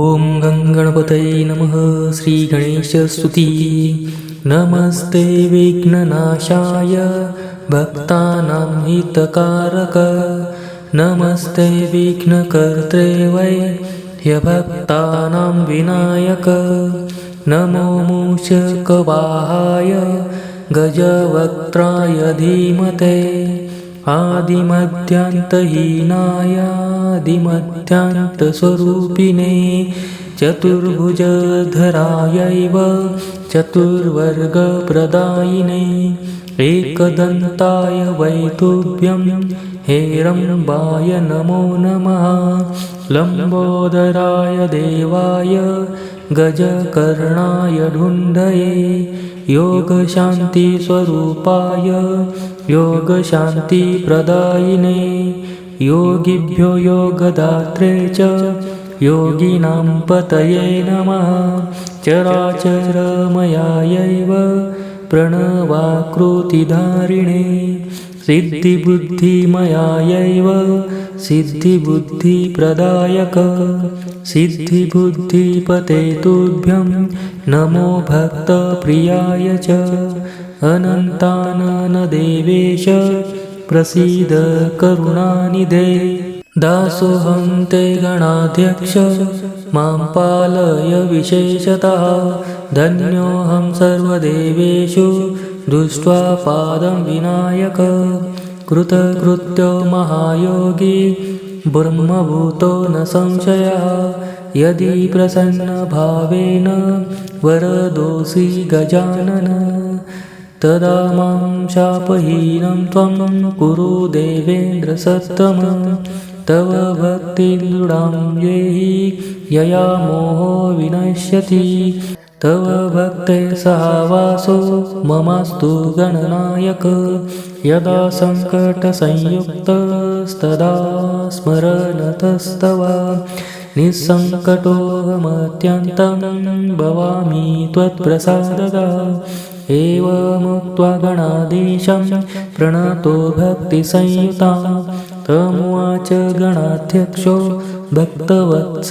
गणपतये नमः श्रीगणेशस्तुती। नमस्ते विघ्ननाशाय भक्तानां हितकारक। नमस्ते विघ्नकर्त्रे वै ह्यभक्तानां विनायक। नमो मूषकवाहाय गजवक्त्राय धीमते आदिमध्यान्तहीनायादिमध्यान्तस्वरूपिणे चतुर्भुजधरायैव चतुर्वर्गप्रदायिने एकदन्ताय वैतुभ्यं हेरम्बाय नमो नमः। लम्बोदराय देवाय गजकर्णाय ढुण्डये योगशान्तिस्वरूपाय योगशान्तिप्रदायिने। योगिभ्यो योगदात्रे च योगिनां पतये नमः। चराचरमयायैव प्रणवाकृतिधारिणे सिद्धिबुद्धिमयायैव सिद्धिबुद्धिप्रदायक सिद्धिबुद्धिपते तुभ्यं नमो भक्तप्रियाय च। अनन्ताननदेवेश प्रसीद करुणानिधे। दासोऽहं ते गणाध्यक्ष मां पालय विशेषतः। धन्योऽहं सर्वदेवेषु दृष्ट्वा पादं विनायक कृतकृत्यो महायोगी ब्रह्मभूतो न संशयः। यदि प्रसन्नभावेन वरदोषि गजानन तदा मां शापहीनं त्वं कुरु देवेन्द्रसत्तम तव भक्तिदृढां येहि यया मोहो विनश्यति। तव भक्ते सहावासो ममास्तु गणनायक। यदा सङ्कटसंयुक्तस्तदा स्मरणतस्तव निःसङ्कटोऽहमत्यन्तं भवामि त्वत्प्रसाददा। एवमुक्त्वा गणाधीशं प्रणतो भक्तिसंयुता तमुवाच गणाध्यक्षो भक्तवत्सलभावतः